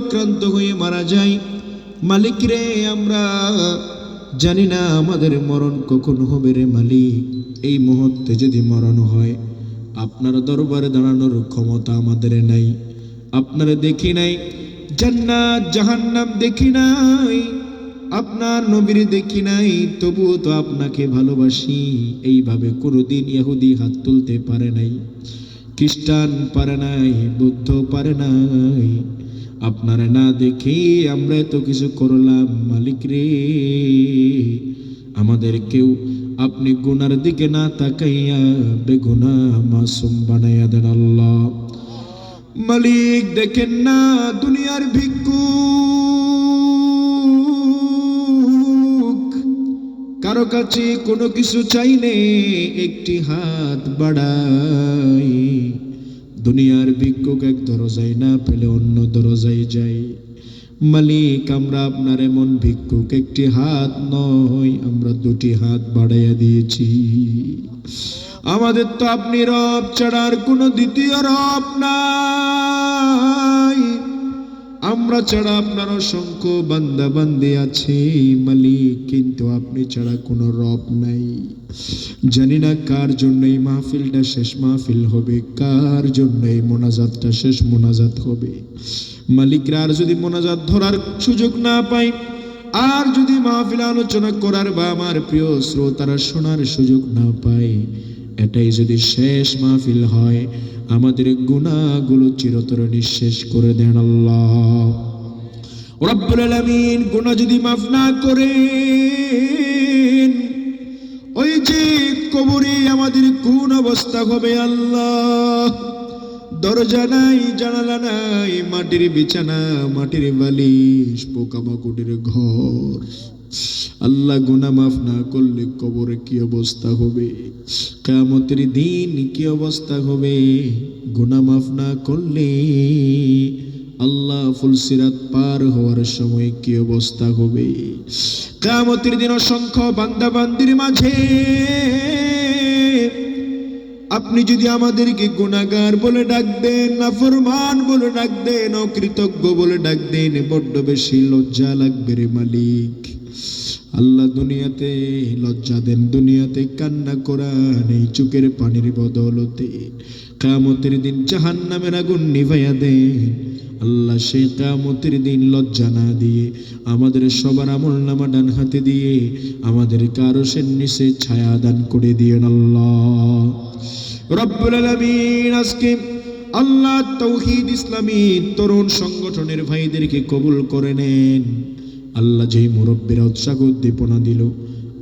আক্রান্ত হয়ে মারা যাই। মালিক রে, আমরা জানি না আমাদের মরণ কখন হবে রে মালিক। এই মুহূর্তে যদি মরণ হয়, আপনার দরবারে দাঁড়ানোর ক্ষমতা আমাদের নাই। আপনারা দেখি নাই, জান্নাত, জাহান্নাম দেখি নাই। আপনার নবীর দেখি নাই, তবুও তো আপনাকে ভালোবাসি। এইভাবে কোনোদিন ইহুদি হাত তুলতে পারে নাই। খ্রিস্টান পারে নাই, বুদ্ধ পারে নাই। আপনারা না দেখে আমরা তো কিছু করলাম, মালিক রে। আমাদের কেউ আপনি গুনার দিকে না তাকাইয়া বেগুনা মাসুম বানাইয়া দেন আল্লাহ। মালিক, দেখেন না দুনিয়ার ভিক্ষুক কারও কাছে কোনো কিছু চাইলে একটি হাত বাড়াই। দুনিয়ার ভিক্ষুক এক দরজায় না পেলে অন্য দরজায় যাই। মালিক, আমরা আপনার এমন ভিক্ষুক, একটি হাত নয়, আমরা দুটি হাত বাড়াইয়া দিয়েছি। আমাদের তো আপনি রব ছাড়ার কোনো দ্বিতীয় রব নাই। আমরা ছাড়া আপনার অসংখ্য বান্দা বান্দি আছে, মালিক, কিন্তু আপনি ছাড়া কোনো রব নাই। জানি না কার জন্য এই মাহফিলটা শেষ মাহফিল হবে, কার জন্য এই মোনাজাতটা শেষ মোনাজাত হবে। মালিকরা আর যদি মোনাজাত ধরার সুযোগ না পাই আর যদি মাহফিল আলোচনা করার বা আমার প্রিয় শ্রোতারা শোনার সুযোগ না পায় এটাই যদি শেষ মাহফিল হয়, আমাদের গুণাগুলো চিরতরে নিঃশেষ করে দেন আল্লাহ। রব্বুল আলামিন গুনাহ যদি মাফ না করেন, ওই যে কবরে আমাদের কোন অবস্থা হবে আল্লাহ? দরজা নাই, জানালা নাই, মাটির বিছানা, মাটির বালিশ পোকামাকুটির ঘর। আল্লাহ গুনা মাফ না করলে কবরে কি অবস্থা হবে? কামতের দিন কি অবস্থা হবে? গুনা মাফ না করলে আল্লাহ ফুলসিরাত পার হওয়ার সময় কি অবস্থা হবে? কামতের দিন অসংখ্য বান্দা বান্দির মাঝে আপনি যদি আমাদেরকে গুণাগার বলে ডাক দেন নাফরমান বলে ডাক দেন অকৃতজ্ঞ বলে ডাকবেন বড্ড বেশি লজ্জা লাগবে রে মালিক। আল্লাহ দুনিয়াতে লজ্জা দেন, দুনিয়াতে কান্না করান এই চুকের পানির বদলতে কামতের দিন জাহান নামের আগুন নিভাইয়া দেন। আল্লাহ সেই কামতের দিন লজ্জা না দিয়ে আমাদের সবার আমল নামা ডান হাতে দিয়ে আমাদের কারও সে নিচে ছায়া দান করে দিয়ে আল্লাহ। রব্বুল আজকে আল্লাহ তৌহিদ ইসলামী তরুণ সংগঠনের ভাইদেরকে কবুল করে নেন। আল্লাহ যেই মুরব্বীরা উৎসাহ উদ্দীপনা দিল,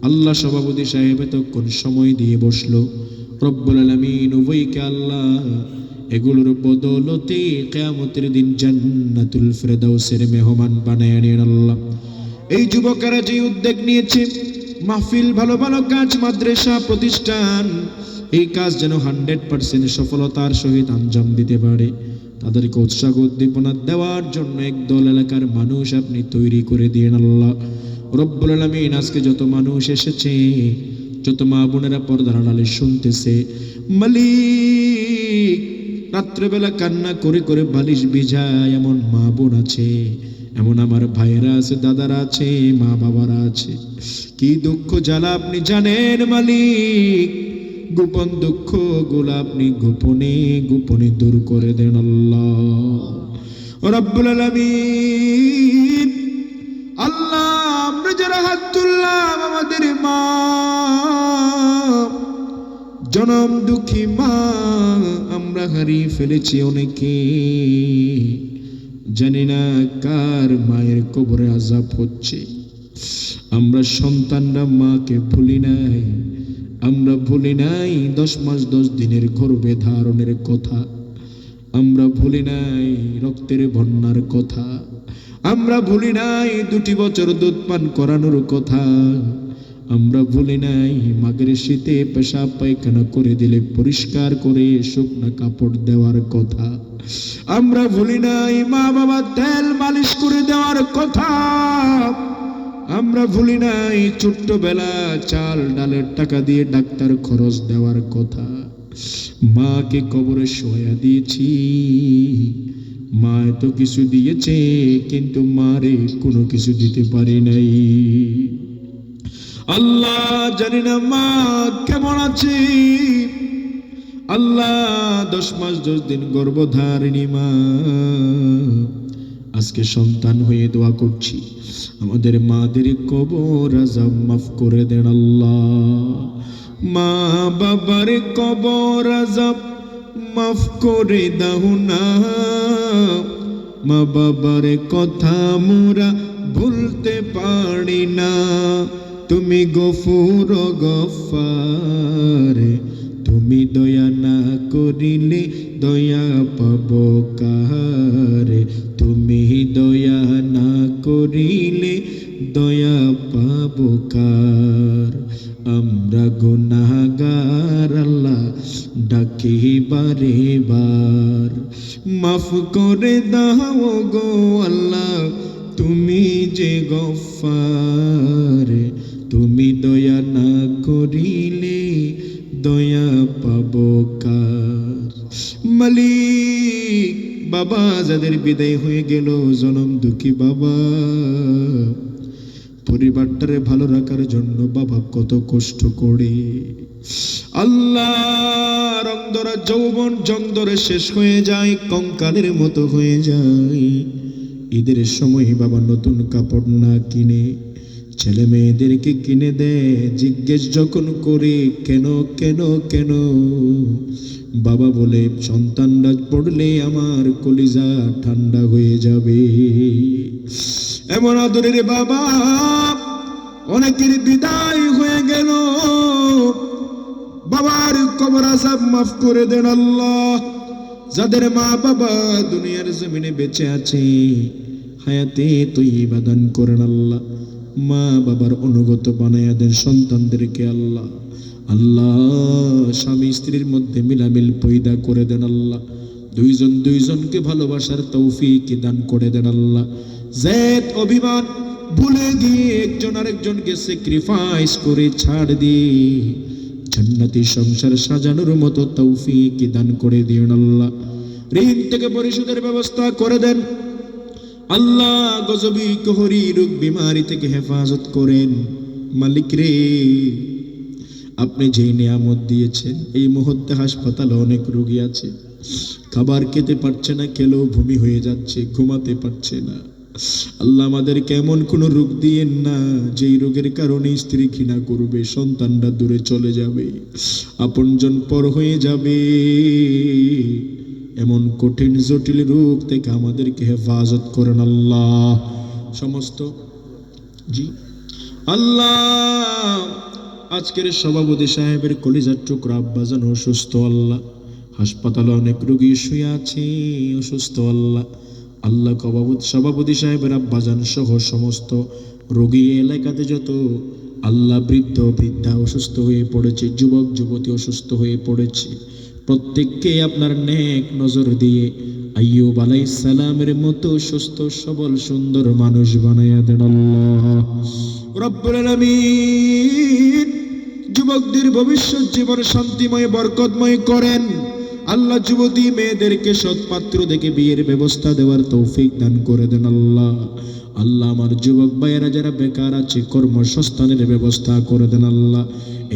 আল্লাহ সভাপতি সাহেব এতক্ষণ সময় দিয়ে বসল। রব্বুল আলমিন, উভয়কে আল্লাহ এগুলোর বদলতে কেয়ামতের দিন জান্নাতুল ফেরদাউসের মেহমান বানায় নিন আল্লাহ। এই যুবকেরা যে উদ্যোগ নিয়েছে, মাহফিল, ভালো ভালো কাজ, মাদ্রাসা, প্রতিষ্ঠান, এই কাজ যেন হান্ড্রেড পার্সেন্ট সফলতার সহিত আঞ্জাম দিতে পারে। তাদেরকে উৎসাহ, উদ্দীপনা দেওয়ার জন্য একদল এলাকার মানুষ আপনি তৈরি করে দিন আল্লাহ। রব্বুল আলমিন আজকে যত মানুষ এসেছে, যত মা বোনেরা পর্দার আড়ালে শুনতেছে, মালিক রাত্রেবেলা কান্না করে করে বালিশ ভিজায় এমন মা বোন আছে, এমন আমার ভাইয়েরা আছে, দাদারা আছে, মা বাবারা আছে। কি দুঃখ জ্বালা আপনি জানেন, মালিক? গোপন দুঃখগুলো আপনি গোপনে গোপনে দূর করে দেন আল্লাহ। আল্লাহ, আমরা যারা হাত তুললাম আমাদের মা জনম দুঃখী মা, আমরা হারিয়ে ফেলেছি অনেকে। জানি না কার মায়ের কবরে আজাব হচ্ছে। আমরা সন্তানরা মাকে ভুলি নাই। আমরা ভুলি নাই দশ মাস দশ দিনের গর্ভে ধারণের কথা। আমরা ভুলি নাই রক্তের বন্যার কথা। আমরা ভুলি নাই দুটি বছর দুধ পান করানোর কথা। আমরা ভুলি নাই মাগের শীতে পেশাব পায়খানা করে দিলে পরিষ্কার করে শুকনা কাপড় দেওয়ার কথা। আমরা ভুলি নাই মা বাবা তেল মালিশ করে দেওয়ার কথা। আমরা ভুলি নাই, ছোট্টবেলা চাল ডালের টাকা দিয়ে ডাক্তার খরচ দেওয়ার কথা। মাকে কবরে শোয়া দিয়েছি। মা এত কিছু দিয়েছে, কিন্তু মারে কোনো কিছু দিতে পারি নাই। আল্লাহ জানি না মা কেমন আছি। আল্লাহ দশ মাস দশ দিন গর্ভধারিণী মা। আজকে সন্তান হয়ে দোয়া করছি। আমাদের মাদের কবর আজাব মাফ করে দেন আল্লাহ। মা বাবার কবর আজাব মাফ করে দাও না। মা বাবার কথা মোরা ভুলতে পারি না। তুমি গফুর গফারে, তুমি দয়া না করিলে দয়া পাব কাহারে? তুমি দয়া না করিলে দয়া পাব কার? আমরা গুনাহগার, আল্লাহ ডাকি বারে বার। মাফ করে দাও গো আল্লাহ, তুমি যে গফার। মালিক, বাবা যাদের বিদায় হয়ে গেল, জনম দুঃখী বাবা। পরিবারটারে ভালো রাখার জন্য বাবা কত কষ্ট করে। আল্লাহ রং ধরা যৌবন জং ধরে শেষ হয়ে যায়, কঙ্কালের মতো হয়ে যায়। ঈদের সময় বাবা নতুন কাপড় না কিনে ছেলে মেয়েদেরকে কিনে দেয় জিজ্ঞেস যখন করে, কেন কেন কেন? বাবা বলে সন্তানরা পড়লে আমার কলিজা ঠান্ডা হয়ে যাবে। এমন আদরের বাবা অনেকের বিদায় হয়ে গেল। বাবার কবর আসাব মাফ করে দেন আল্লাহ। যাদের মা বাবা দুনিয়ার জমিনে বেঁচে আছে, হায়াতে তুই বাদান করেন আল্লাহ। মা বাবার অনুগত বানায়া দেন সন্তানদেরকে আল্লাহ। আল্লাহ, স্বামী স্ত্রীর মধ্যে মিলামিল পয়দা করে দেন আল্লাহ। দুইজন দুইজনকে ভালোবাসার তৌফিক দান করে দেন আল্লাহ। জেদ, অভিমান, ভুলে গিয়ে একজন আরেকজনকে স্যাক্রিফাইস করে ছাড় দিয়ে জান্নাতি সংসার সাজানোর মতো তৌফিক দান করে দিন আল্লাহ। ঋণ থেকে পরিশোধের ব্যবস্থা করে দেন। আল্লাহ গজবি কোহরি রোগ বিমারি থেকে হেফাজত করেন। মালিক রে, আপনি যেই নিয়ামত দিয়েছেন, এই মুহূর্তে হাসপাতালে অনেক রোগী আছে। খাবার খেতে পারছে না, খেলেও ভূমি হয়ে যাচ্ছে, ঘুমাতে পারছে না। আল্লাহ আমাদের কেমন কোন রোগ দিয়েন না, যেই রোগের কারণে স্ত্রী ঘৃণা করবে, সন্তানরা দূরে চলে যাবে, আপনজন পর হয়ে যাবে। এমন কঠিন, জটিল রোগ থেকে আমাদেরকে হেফাজত করেন আল্লাহ। সমস্ত? জি। আল্লাহ, আজকের সভাপতি সাহেবের কলিজার টুকরা আব্বাজান অসুস্থ আল্লাহ। হাসপাতালে অনেক রোগী শুয়ে আছে, অসুস্থ আল্লাহ। আল্লাহ কবাবত সভাপতি সাহেবের আব্বাজান সহ সমস্ত রোগী এলাকাতে যত, আল্লাহ বৃদ্ধ, বৃদ্ধা অসুস্থ হয়ে পড়েছে, যুবক, যুবতী অসুস্থ হয়ে পড়েছে। প্রত্যেককে আপনার নেক নজর দিয়ে আইয়ুব আলাইহিস সালামের মতো সুস্থ, সবল, সুন্দর মানুষ বানাইয়া দেন যুবকদের ভবিষ্যৎ জীবন শান্তিময়, বরকতময় করেন। আল্লাহ যুবতী মেয়েদেরকে সৎপাত্র দেখে বিয়ের ব্যবস্থা দেওয়ার তৌফিক দান করে দেন আল্লাহ। আল্লাহ আমার যুবক ভাইয়েরা যারা বেকার আছে, কর্মসংস্থানের ব্যবস্থা করে দেন আল্লাহ।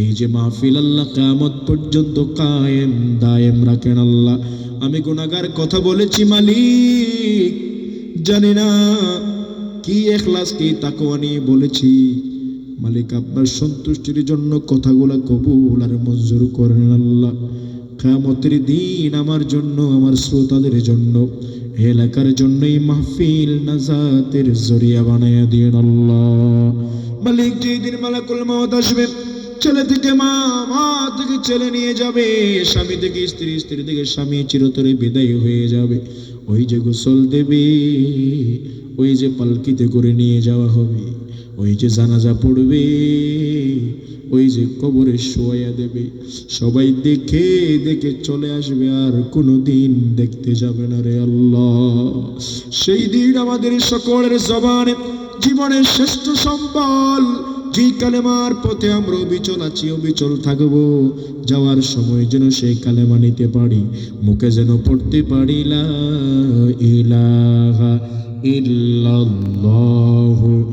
এই যে মাহফিল আল্লাহ কামত পর্যন্ত কায়েম, দায়েম রাখেন আল্লাহ। আমি গুনাগার কথা বলেছি মালিক, জানি না কি এখলাস, কি তাকওয়া নিয়ে বলেছি। মালিক, আপনার সন্তুষ্টির জন্য কথাগুলো কবুল আর মঞ্জুর করেন আল্লাহ। কামতের দিন আমার জন্য, আমার শ্রোতাদের জন্য এলাকার জন্য এই মাহফিল নাজাতের জরিয়া বানাইয়া দিয়ে আল্লাহ। মালিক, যেই দিন মালাকুল মত আসবে ছেলে থেকে মা মা থেকে ছেলে নিয়ে যাবে। স্বামী থেকে স্ত্রী স্ত্রী থেকে স্বামী চিরতরে বিদায় হয়ে যাবে। ওই যে গোসল দেবে, ওই যে পালকিতে করে নিয়ে যাওয়া হবে। ওই যে জানাজা পড়বে, ওই যে কবরে শোয়া দেবে। সবাই দেখে দেখে চলে আসবে, আর কোনো দিন দেখতে যাবে না রে আল্লাহ। সেই দিন আমাদের সকলের জবানে জীবনের শ্রেষ্ঠ সম্বল যে কালেমার পথে আমরা অবিচল আছি, অবিচল থাকব, যাওয়ার সময় যেন সেই কালেমা নিতে পারি, মুখে যেন পড়তে পারি, লা ইলাহা ইল্লাল্লাহু